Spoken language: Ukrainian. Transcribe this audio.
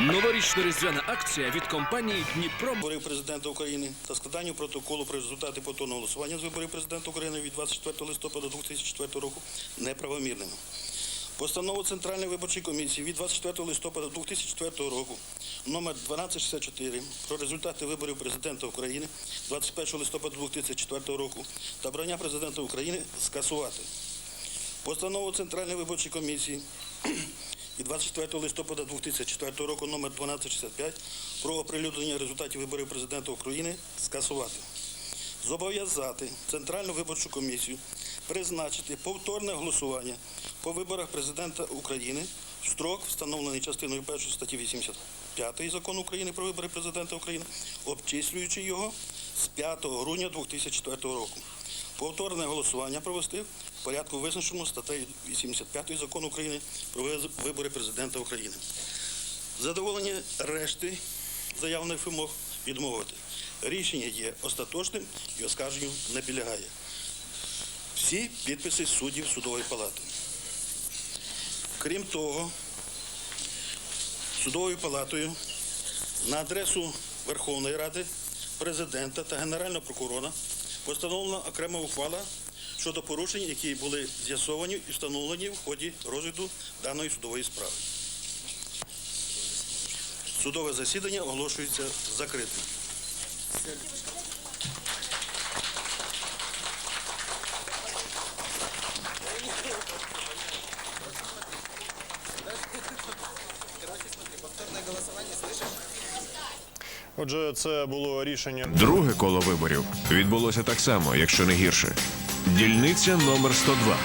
Новорічна різдвяна акція від компанії Дніпро. виборів президента України та складанню протоколу про результати повторного голосування з виборів президента України від 24 листопада 2004 року неправомірними. Постанову Центральної виборчої комісії від 24 листопада 2004 року номер 1264 про результати виборів президента України 21 листопада 2004 року та обрання президента України скасувати. Постанову Центральної виборчої комісії від 24 листопада 2004 року номер 1265 про оприлюднення результатів виборів президента України скасувати. Зобов'язати Центральну виборчу комісію призначити повторне голосування по виборах президента України в строк, встановлений частиною 1 статті 85 Закону України про вибори президента України, обчислюючи його з 5 грудня 2004 року. Повторне голосування провести в порядку визначеному статтею 85 Закону України про вибори президента України. Задоволення решти заявлених вимог відмовити. Рішення є остаточним і оскарженню не підлягає. Всі підписи суддів судової палати. Крім того, судовою палатою на адресу Верховної Ради, президента та Генерального прокурора постановлена окрема ухвала щодо порушень, які були з'ясовані і встановлені в ході розгляду даної судової справи. Судове засідання оголошується закритим. Отже, це було рішення. Друге коло виборів відбулося так само, якщо не гірше. Дільниця номер 102.